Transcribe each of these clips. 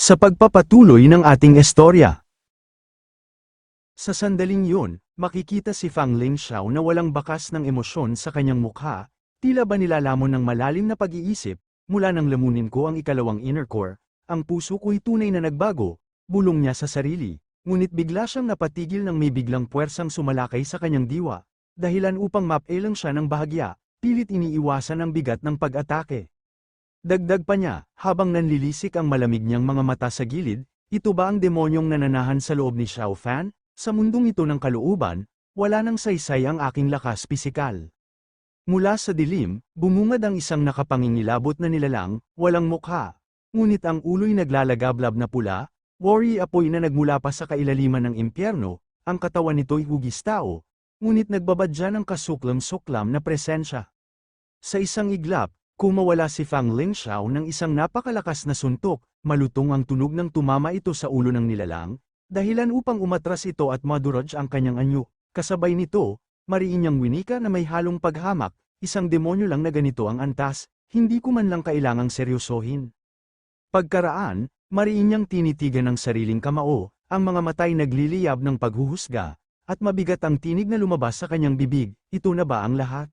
Sa pagpapatuloy ng ating istorya. Sa sandaling yun, makikita si Fang Ling Xiao na walang bakas ng emosyon sa kanyang mukha, tila ba nilalamon ng malalim na pag-iisip, mula nang lamunin ko ang ikalawang inner core, ang puso ko'y tunay na nagbago, bulong niya sa sarili, ngunit bigla siyang napatigil ng may biglang puwersang sumalakay sa kanyang diwa, dahilan upang mapailang siya ng bahagya, pilit iniiwasan ang bigat ng pag-atake. Dagdag pa niya, habang nanlilisik ang malamig niyang mga mata sa gilid, ito ba ang demonyong nananahan sa loob ni Xiao Fan? Sa mundong ito ng kalooban, wala nang saysay ang aking lakas pisikal. Mula sa dilim, bumungad ang isang nakapangingilabot na nilalang, walang mukha. Ngunit ang ulo'y naglalagablab na pula, worry apoy na nagmula pa sa kailaliman ng impyerno, ang katawan nito'y hugis tao, ngunit nagbabadya ng kasuklam-suklam na presensya. Sa isang iglap, kumawala si Fang Ling Xiao ng isang napakalakas na suntok, malutong ang tunog ng tumama ito sa ulo ng nilalang, dahilan upang umatras ito at maduraj ang kanyang anyo. Kasabay nito, mariin niyang winika na may halong paghamak, isang demonyo lang na ganito ang antas, hindi ko man lang kailangang seryosohin. Pagkaraan, mariin niyang tinitigan ng sariling kamao, ang mga matay nagliliyab ng paghuhusga, at mabigat ang tinig na lumabas sa kanyang bibig, ito na ba ang lahat?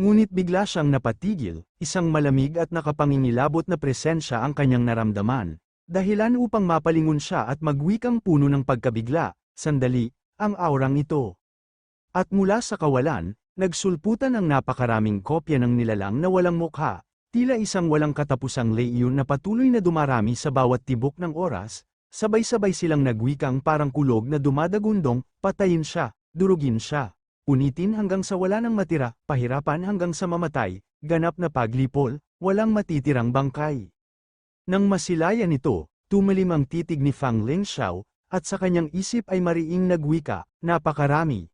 Ngunit bigla siyang napatigil, isang malamig at nakapangingilabot na presensya ang kanyang naramdaman, dahilan upang mapalingon siya at magwikang puno ng pagkabigla, sandali, ang aurang ito. At mula sa kawalan, nagsulputan ang napakaraming kopya ng nilalang na walang mukha, tila isang walang katapusang leyon na patuloy na dumarami sa bawat tibok ng oras, sabay-sabay silang nagwikang parang kulog na dumadagundong, patayin siya, durugin siya. Unitin hanggang sa wala nang matira, pahirapan hanggang sa mamatay, ganap na paglipol, walang matitirang bangkay. Nang masilayan ito, tumalim ang titig ni Fang Ling Xiao, at sa kanyang isip ay mariing nagwika, napakarami.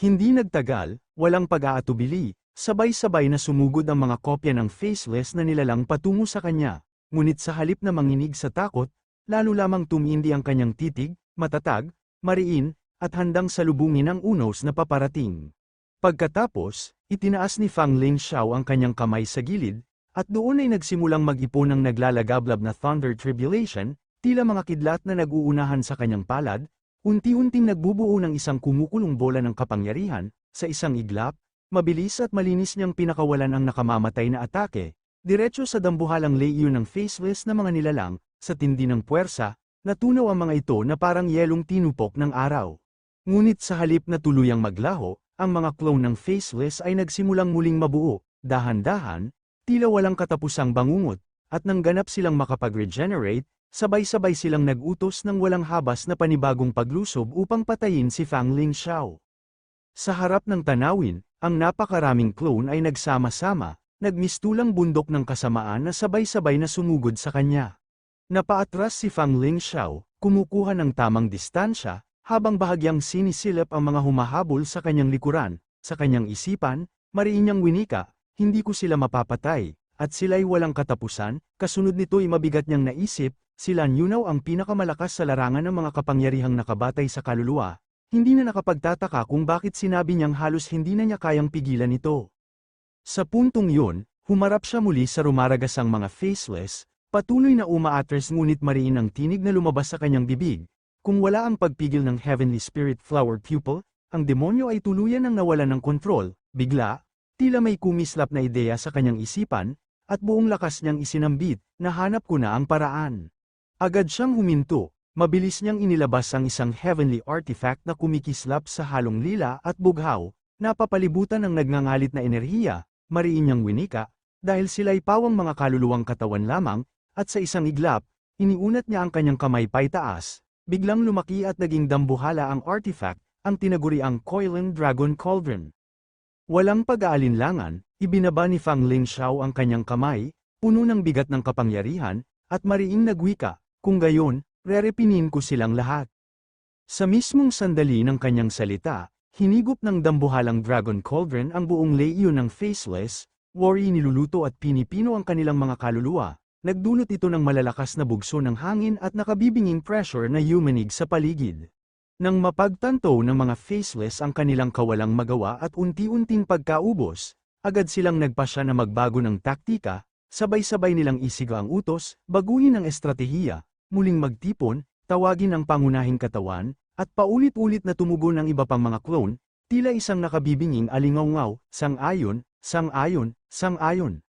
Hindi nagtagal, walang pag-aatubili, sabay-sabay na sumugod ang mga kopya ng faceless na nilalang patungo sa kanya, ngunit sa halip na manginig sa takot, lalo lamang tumindi ang kanyang titig, matatag, mariin, at handang salubungin ang unos na paparating. Pagkatapos, itinaas ni Fang Ling Xiao ang kanyang kamay sa gilid, at doon ay nagsimulang mag-ipon ng naglalagablab na Thunder Tribulation, tila mga kidlat na nag-uunahan sa kanyang palad, unti-unting nagbubuo ng isang kumukulong bola ng kapangyarihan, sa isang iglap, mabilis at malinis niyang pinakawalan ang nakamamatay na atake, diretso sa dambuhalang leyon ng faceless na mga nilalang, sa tindi ng puwersa, natunaw ang mga ito na parang yelong tinupok ng araw. Ngunit sa halip na tuluyang maglaho, ang mga clone ng faceless ay nagsimulang muling mabuo, dahan-dahan, tila walang katapusang bangungot, at nang ganap silang makapag-regenerate, sabay-sabay silang nag-utos ng walang habas na panibagong paglusob upang patayin si Fang Ling Xiao. Sa harap ng tanawin, ang napakaraming clone ay nagsama-sama, nagmistulang bundok ng kasamaan na sabay-sabay na sumugod sa kanya. Napaatras si Fang Ling Xiao, kumukuha ng tamang distansya, habang bahagyang sinisilip ang mga humahabol sa kanyang likuran, sa kanyang isipan, mariin niyang winika, hindi ko sila mapapatay, at sila'y walang katapusan, kasunod nito'y mabigat niyang naisip, sila Yunaw ang pinakamalakas sa larangan ng mga kapangyarihang nakabatay sa kaluluwa, hindi na nakapagtataka kung bakit sinabi niyang halos hindi na niya kayang pigilan ito. Sa puntong yun, humarap siya muli sa rumaragasang mga faceless, patuloy na umaatres ngunit mariin ang tinig na lumabas sa kanyang bibig, kung wala ang pagpigil ng Heavenly Spirit Flower Pupil, ang demonyo ay tuluyan ng nawalan ng kontrol, bigla, tila may kumislap na ideya sa kanyang isipan, at buong lakas niyang isinambit, nahanap ko na ang paraan. Agad siyang huminto, mabilis niyang inilabas ang isang heavenly artifact na kumikislap sa halong lila at bughaw, napapalibutan ng nagngangalit na enerhiya, mariin niyang winika, dahil sila'y pawang mga kaluluwang katawan lamang, at sa isang iglap, iniunat niya ang kanyang kamay paitaas, biglang lumaki at naging dambuhala ang artifact, ang tinaguriang Coiling Dragon Cauldron. Walang pag-aalinlangan, ibinaba ni Fang Ling Xiao ang kanyang kamay, puno ng bigat ng kapangyarihan, at mariing nagwika, kung gayon, rerepinin ko silang lahat. Sa mismong sandali ng kanyang salita, hinigop ng dambuhalang Dragon Cauldron ang buong leyon ng Faceless, worry niluluto at pinipino ang kanilang mga kaluluwa, Nagdulot ito ng malalakas na bugso ng hangin at nakabibinging pressure na yumanig sa paligid. Nang mapagtanto ng mga faceless ang kanilang kawalang magawa at unti-unting pagkaubos, agad silang nagpasya na magbago ng taktika, sabay-sabay nilang isiga ang utos, baguhin ang estratehiya, muling magtipon, tawagin ang pangunahing katawan, at paulit-ulit na tumugon ang iba pang mga clone, tila isang nakabibinging alingaw-ngaw, sang-ayon, sang-ayon, sang-ayon.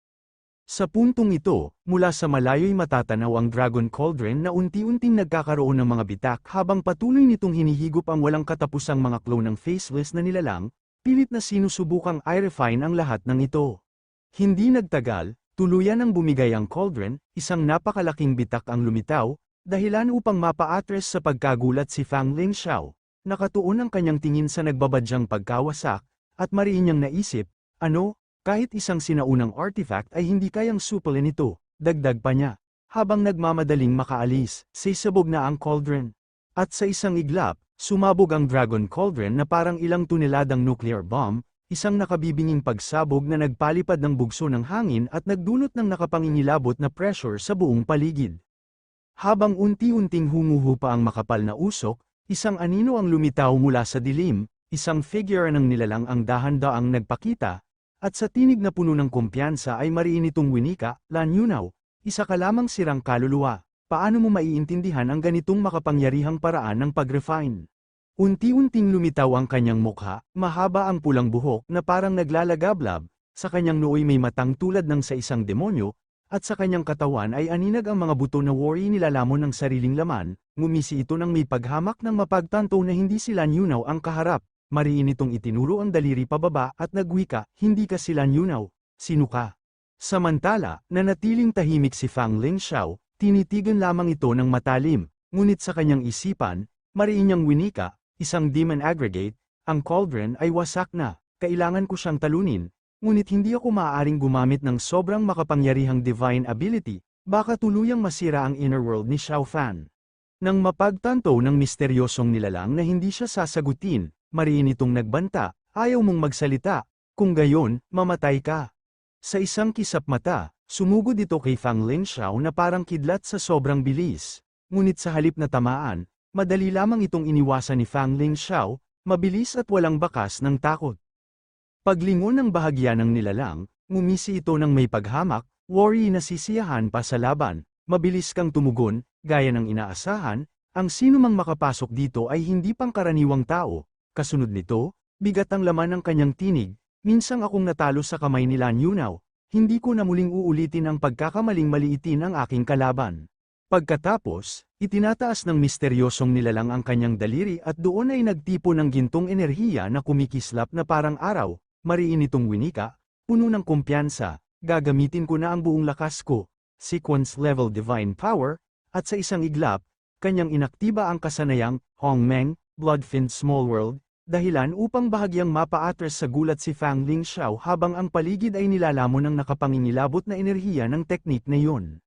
Sa puntong ito, mula sa malayo'y matatanaw ang Dragon Cauldron na unti-unting nagkakaroon ng mga bitak habang patuloy nitong hinihigop ang walang katapusang mga clone ng faceless na nilalang, pilit na sinusubukang i-refine ang lahat ng ito. Hindi nagtagal, tuluyan ang bumigay ang cauldron, isang napakalaking bitak ang lumitaw, dahilan upang mapa-atres sa pagkagulat si Fang Ling Xiao. Nakatuon ang kanyang tingin sa nagbabadyang pagkawasak, at mariin niyang naisip, ano, kahit isang sinaunang artifact ay hindi kayang supalin ito, dagdag pa niya. Habang nagmamadaling makaalis, sisabog na ang cauldron. At sa isang iglap, sumabog ang Dragon Cauldron na parang ilang tuneladang nuclear bomb, isang nakabibinging pagsabog na nagpalipad ng bugso ng hangin at nagdulot ng nakapangingilabot na pressure sa buong paligid. Habang unti-unting humuhupa ang makapal na usok, isang anino ang lumitaw mula sa dilim, isang figure ng nilalang ang dahan-daang nagpakita, at sa tinig na puno ng kumpiyansa ay mariin itong winika, Lan Yunaw, isa ka lamang sirang kaluluwa, paano mo maiintindihan ang ganitong makapangyarihang paraan ng pag-refine? Unti-unting lumitaw ang kanyang mukha, mahaba ang pulang buhok na parang naglalagablab, sa kanyang nooy may matang tulad ng sa isang demonyo, at sa kanyang katawan ay aninag ang mga buto na worry nilalamon ng sariling laman, ngumisi ito ng may paghamak ng mapagtanto na hindi sila Yunaw ang kaharap, mariin itong itinuro ang daliri pababa at nagwika, hindi ka sila Yunaw, sino ka? Samantala, nanatiling tahimik si Fang Ling Xiao, tinitigan lamang ito ng matalim, ngunit sa kanyang isipan, mariin niyang winika, isang demon aggregate, ang cauldron ay wasak na, kailangan ko siyang talunin, ngunit hindi ako maaaring gumamit ng sobrang makapangyarihang divine ability, baka tuluyang masira ang inner world ni Xiao Fan. Nang mapagtanto ng misteryosong nilalang na hindi siya sasagutin, mariin itong nagbanta, ayaw mong magsalita, kung gayon, mamatay ka. Sa isang kisap mata, sumugod ito kay Fang Ling Xiao na parang kidlat sa sobrang bilis. Ngunit sa halip na tamaan, madali lamang itong iniwasan ni Fang Ling Xiao, mabilis at walang bakas ng takot. Paglingon ng bahagya ng nilalang, ngumisi ito ng may paghamak, worry na sisiyahan pa sa laban, mabilis kang tumugon, gaya ng inaasahan, ang sino mang makapasok dito ay hindi pangkaraniwang tao, Kasunod nito, bigat ang laman ng kanyang tinig, minsang akong natalo sa kamay ni Lan hindi ko na muling uulitin ang pagkakamaling maliitin ang aking kalaban. Pagkatapos, itinataas ng misteryosong nilalang ang kanyang daliri at doon ay nagtipo ng gintong enerhiya na kumikislap na parang araw, mariin itong winika, puno ng kumpiyansa, gagamitin ko na ang buong lakas ko, sequence level divine power, at sa isang iglap, kanyang inaktiba ang kasanayang, Hongmeng, Bloodfin Small World, dahilan upang bahagyang mapa-atres sa gulat si Fang Ling Xiao habang ang paligid ay nilalamon ng nakapangingilabot na enerhiya ng teknik na yun.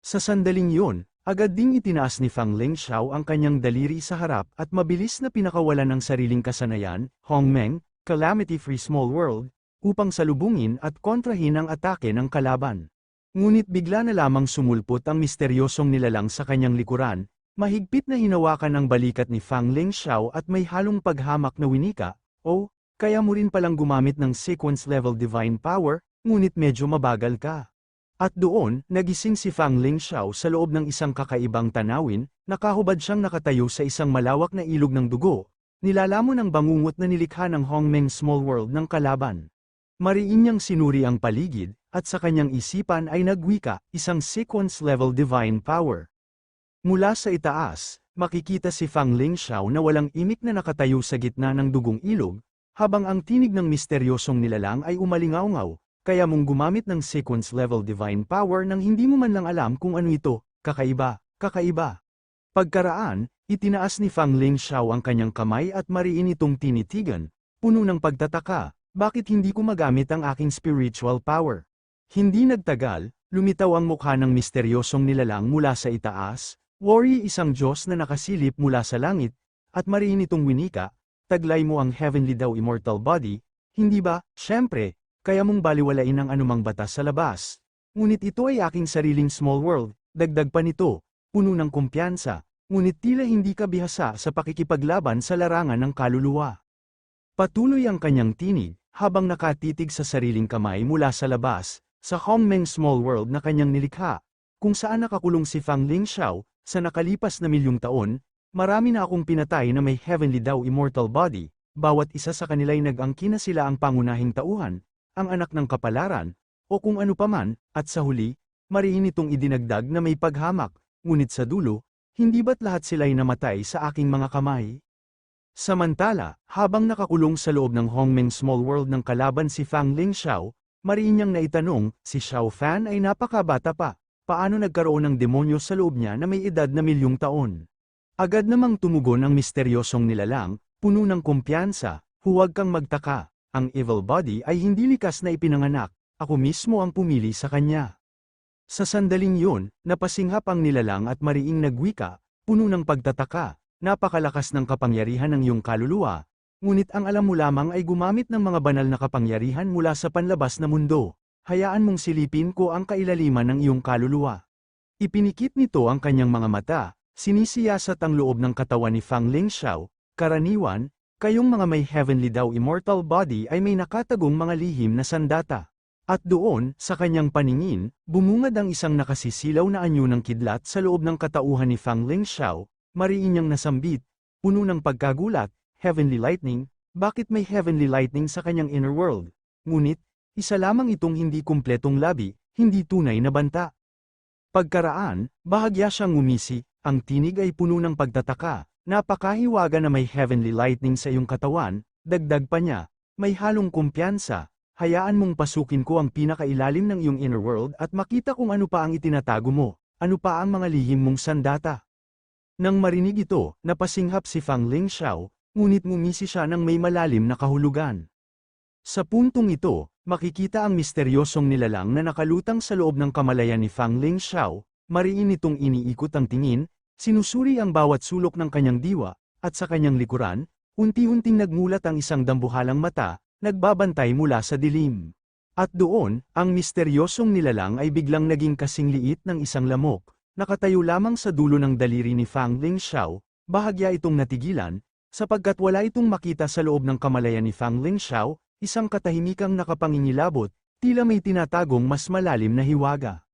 Sa sandaling yun, agad ding itinaas ni Fang Ling Xiao ang kanyang daliri sa harap at mabilis na pinakawalan ng sariling kasanayan, Hongmeng, Calamity Free Small World, upang salubungin at kontrahin ang atake ng kalaban. Ngunit bigla na lamang sumulpot ang misteryosong nilalang sa kanyang likuran, Mahigpit na hinawakan ang balikat ni Fang Ling Xiao at may halong paghamak na winika, oh, kaya mo rin palang gumamit ng sequence level divine power, ngunit medyo mabagal ka. At doon, nagising si Fang Ling Xiao sa loob ng isang kakaibang tanawin, nakahubad siyang nakatayo sa isang malawak na ilog ng dugo, nilalamon ang bangungot na nilikha ng Hongmeng Small World ng kalaban. Mariin niyang sinuri ang paligid, at sa kanyang isipan ay nagwika, isang sequence level divine power. Mula sa itaas, makikita si Fang Ling Xiao na walang imik na nakatayo sa gitna ng dugong ilog, habang ang tinig ng misteryosong nilalang ay umalingaw kaya mong gumamit ng sequence level divine power nang hindi mo man lang alam kung ano ito, kakaiba, kakaiba. Pagkaraan, itinaas ni Fang Ling Xiao ang kanyang kamay at mariin itong tinitigan, puno ng pagtataka, bakit hindi ko magamit ang aking spiritual power? Hindi nagtagal, lumitaw ang mukha ng misteryosong nilalang mula sa itaas, Worry isang Diyos na nakasilip mula sa langit, at mariin itong winika, taglay mo ang heavenly daw immortal body, hindi ba, syempre, kaya mong baliwalain ang anumang batas sa labas. Ngunit ito ay aking sariling small world, dagdag pa nito, puno ng kumpiyansa, ngunit tila hindi ka bihasa sa pakikipaglaban sa larangan ng kaluluwa. Patuloy ang kanyang tinig, habang nakatitig sa sariling kamay mula sa labas, sa Hongmeng small world na kanyang nilikha, kung saan nakakulong si Fang Ling Xiao, sa nakalipas na milyong taon, marami na akong pinatay na may heavenly daw immortal body, bawat isa sa kanila'y nag-angkin na sila ang pangunahing tauhan, ang anak ng kapalaran, o kung ano paman, at sa huli, mariin itong idinagdag na may paghamak, ngunit sa dulo, hindi ba't lahat sila'y namatay sa aking mga kamay? Samantala, habang nakakulong sa loob ng Hongmeng Small World ng kalaban si Fang Ling Xiao, mariin niyang naitanong, si Xiao Fan ay napakabata pa, paano nagkaroon ng demonyo sa loob niya na may edad na milyong taon? Agad namang tumugon ang misteryosong nilalang, puno ng kumpiyansa, huwag kang magtaka, ang evil body ay hindi likas na ipinanganak, ako mismo ang pumili sa kanya. Sa sandaling yun, napasinghap ang nilalang at mariing nagwika, puno ng pagtataka, napakalakas ng kapangyarihan ng iyong kaluluwa, ngunit ang alam mo lamang ay gumamit ng mga banal na kapangyarihan mula sa panlabas na mundo. Hayaan mong silipin ko ang kailaliman ng iyong kaluluwa. Ipinikit nito ang kanyang mga mata, sinisiyasat ang loob ng katawan ni Fang Ling Xiao, karaniwan, kayong mga may heavenly daw immortal body ay may nakatagong mga lihim na sandata. At doon, sa kanyang paningin, bumungad ang isang nakasisilaw na anyo ng kidlat sa loob ng katauhan ni Fang Ling Xiao, mariin niyang nasambit, puno ng pagkagulat, heavenly lightning, bakit may heavenly lightning sa kanyang inner world? Ngunit, isa lamang itong hindi kumpletong labi, hindi tunay na banta. Pagkaraan, bahagya siyang ngumisi, ang tinig ay puno ng pagtataka, napakahiwaga na may heavenly lightning sa iyong katawan, dagdag pa niya, may halong kumpiyansa, hayaan mong pasukin ko ang pinakailalim ng iyong inner world at makita kung ano pa ang itinatago mo, ano pa ang mga lihim mong sandata. Nang marinig ito, napasinghap si Fang Ling Xiao, ngunit ngumisi siya ng may malalim na kahulugan. Sa puntong ito, makikita ang misteryosong nilalang na nakalutang sa loob ng kamalayan ni Fang Ling Xiao, mariin itong iniikot ang tingin, sinusuri ang bawat sulok ng kanyang diwa, at sa kanyang likuran, unti-unting nagmulat ang isang dambuhalang mata, nagbabantay mula sa dilim. At doon, ang misteryosong nilalang ay biglang naging kasing liit ng isang lamok, nakatayo lamang sa dulo ng daliri ni Fang Ling Xiao, bahagya itong natigilan, sapagkat wala itong makita sa loob ng kamalayan ni Fang Ling Xiao, isang katahimikang nakapangingilabot, tila may tinatagong mas malalim na hiwaga.